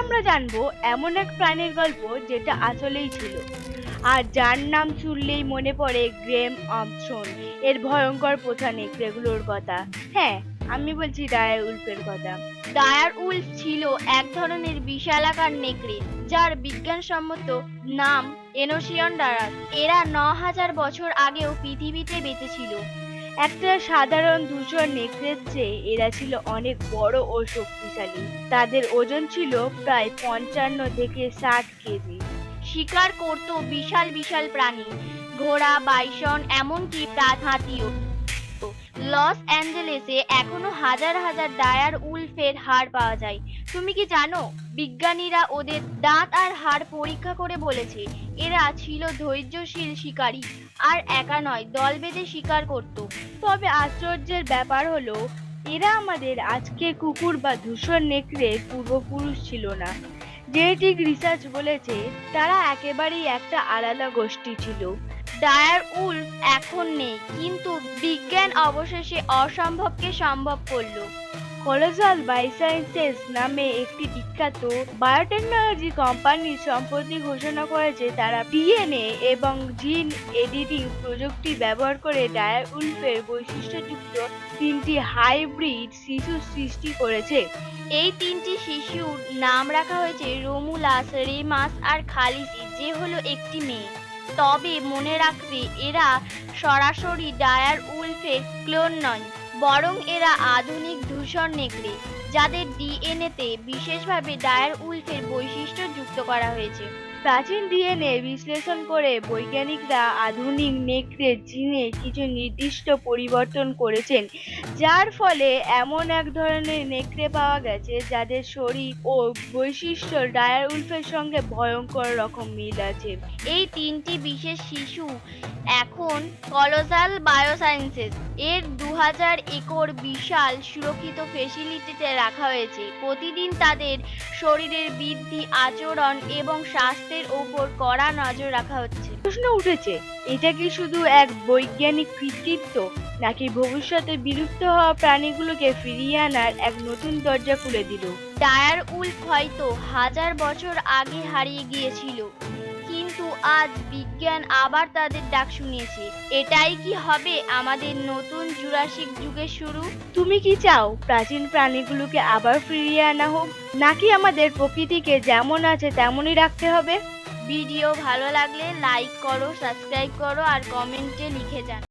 আমরা জানব এমন এক প্রাণীর গল্প যেটা আসলেই ছিল। আর যার নাম শুনলেই মনে পড়ে গ্রেম অমসন এর ভয়ঙ্কর পোষা নেকড়েগুলোর কথা। হ্যাঁ আমি বলছি ডায়ার উল্ফের কথা। ডায়ার উলফ ছিল এক ধরনের বিশালাকার নেকড়ে, যার বিজ্ঞানসম্মত নাম এনোসিয়ন ডারাস এরা ন হাজার বছর আগেও পৃথিবীতে বেঁচে ছিল। একটা সাধারণ ধূসর নেকড়ের চেয়ে এরা ছিল অনেক বড় ও শক্তিশালী। তাদের ওজন ছিল প্রায় পঞ্চান্ন থেকে ষাট কেজি। শিকার করত বিশাল বিশাল প্রাণী। ঘোড়া, বাইসন, এমনকি প্রাত হাতিও। লস অ্যাঞ্জেলেসে এখনও হাজার হাজার ডায়ার উলফের হাড় পাওয়া যায়। তুমি কি জানো, বিজ্ঞানীরা ওদের দাঁত আর হাড় পরীক্ষা করে বলেছে, এরা ছিল ধৈর্যশীল শিকারী আর একা নয়, দল বেঁধে শিকার করত। তবে আশ্চর্যের ব্যাপার হলো, এরা আমাদের আজকে কুকুর বা ধূসর নেকড়ের পূর্বপুরুষ ছিল না। জেনেটিক রিসার্চ বলেছে, তারা একেবারেই একটা আলাদা গোষ্ঠী ছিল। ডায়ার উলফ এখন নেই, কিন্তু বিজ্ঞান অবশেষে অসম্ভবকে সম্ভব করল। কলোজাল বাইসাইন্সেস নামে একটি বিখ্যাত বায়োটেকনোলজি কোম্পানি সম্প্রতি ঘোষণা করেছে, তারা ডিএনএ এবং জিন এডিটিং প্রযুক্তি ব্যবহার করে ডায়ার উলফের বৈশিষ্ট্যযুক্ত তিনটি হাইব্রিড শিশু সৃষ্টি করেছে। এই তিনটি শিশুর নাম রাখা হয়েছে রোমুলাস, রেমাস আর খালিসি, যে হলো একটি মেয়ে। তবে মনে রাখবে, এরা সরাসরি ডায়ার উলফের ক্লোন নয়, বরং এরা আধুনিক ধূসর নেকড়ে, যাদের ডিএনএতে বিশেষভাবে ডায়ার উলফের বৈশিষ্ট্য যুক্ত করা হয়েছে। প্রাচীন ডিএনএ বিশ্লেষণ করে বৈজ্ঞানিকরা আধুনিক নেকড়ে জিনে কিছু নির্দিষ্ট পরিবর্তন করেছেন, যার ফলে এমন এক ধরনের নেকড়ে পাওয়া গেছে যাদের শরীর ও বৈশিষ্ট্য ডায়ার উলফের সঙ্গে ভয়ঙ্কর রকম মিল আছে। এই তিনটি বিশেষ শিশু এখন কলোজাল বায়োসায়েন্সেস এর দু হাজার একর বিশাল সুরক্ষিত ফেসিলিটিতে রাখা হয়েছে। প্রতিদিন তাদের শরীরের বৃদ্ধি, আচরণ এবং স্বাস্থ্যের ওপর কড়া নজর রাখা হচ্ছে। প্রশ্ন উঠেছে এটা কি শুধু এক বৈজ্ঞানিক কৃতিত্ব নাকি ভবিষ্যতে বিলুপ্ত হওয়া প্রাণীগুলোকে ফিরিয়ে আনার এক নতুন দরজা খুলে দিল? টায়ার উল্ক হয়তো হাজার বছর আগে হারিয়ে গিয়েছিল। কিন্তু আজ বিজ্ঞান আবার তাদের ডাক শুনিয়েছে। এটাই কি হবে আমাদের নতুন জুরাসিক যুগের শুরু? তুমি কি চাও প্রাচীন প্রাণীগুলোকে আবার ফিরিয়ে আনা হোক? নাকি আমাদের প্রকৃতিকে যেমন আছে তেমনই রাখতে হবে? ভিডিও ভালো লাগলে লাইক করো সাবস্ক্রাইব করো আর কমেন্টে লিখে যান